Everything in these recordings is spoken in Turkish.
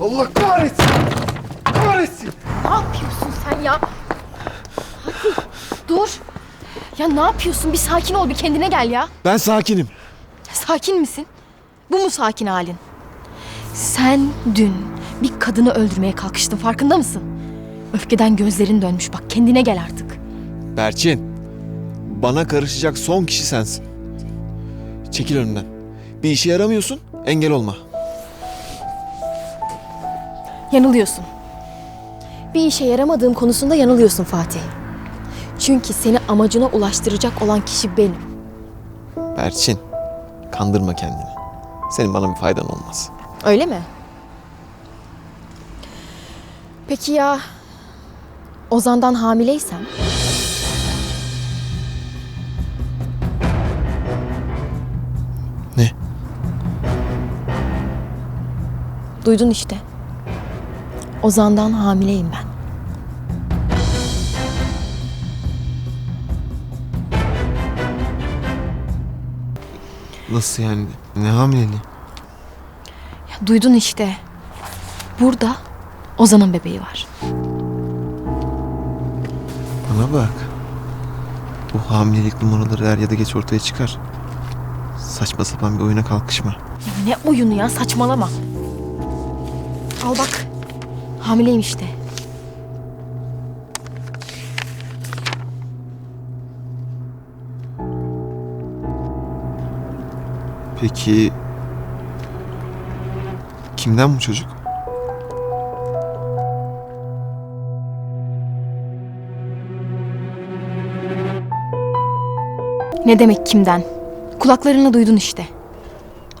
Allah kahretsin. Kahretsin. Ne yapıyorsun sen ya? Hadi dur. Ya ne yapıyorsun? Bir sakin ol, bir kendine gel ya. Ben sakinim. Sakin misin? Bu mu sakin halin? Sen dün bir kadını öldürmeye kalkıştın farkında mısın? Öfkeden gözlerin dönmüş bak kendine gel artık. Berçin. Bana karışacak son kişi sensin. Çekil önümden. Bir işe yaramıyorsun, engel olma. Yanılıyorsun. Bir işe yaramadığım konusunda yanılıyorsun Fatih. Çünkü seni amacına ulaştıracak olan kişi benim. Berçin, kandırma kendini. Senin bana bir faydan olmaz. Öyle mi? Peki ya Ozan'dan hamileysem? Ne? Duydun işte. Ozan'dan hamileyim ben. Nasıl yani? Ne hamileliği? Ya duydun işte. Burada Ozan'ın bebeği var. Bana bak. Bu hamilelik numaraları er ya da geç ortaya çıkar. Saçma sapan bir oyuna kalkışma. Ya ne oyunu ya saçmalama. Al bak. Hamileyim işte. Peki... Kimden bu çocuk? Ne demek kimden? Kulaklarına duydun işte.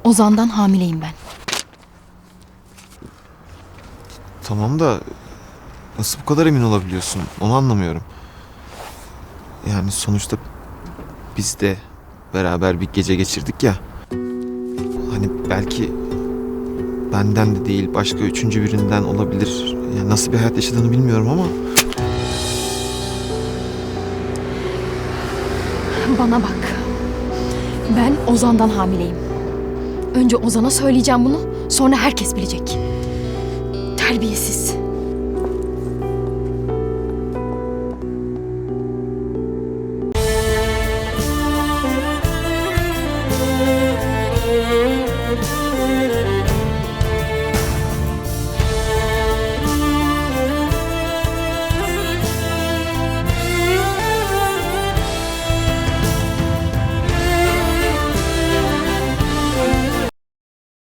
Ozan'dan hamileyim ben. Tamam da... Nasıl bu kadar emin olabiliyorsun? Onu anlamıyorum. Yani sonuçta... Biz de beraber bir gece geçirdik ya. Hani belki... Benden de değil başka üçüncü birinden olabilir. Yani nasıl bir hayat yaşadığını bilmiyorum ama... Bana bak. Ben Ozan'dan hamileyim. Önce Ozan'a söyleyeceğim bunu, sonra herkes bilecek. Terbiyesiz.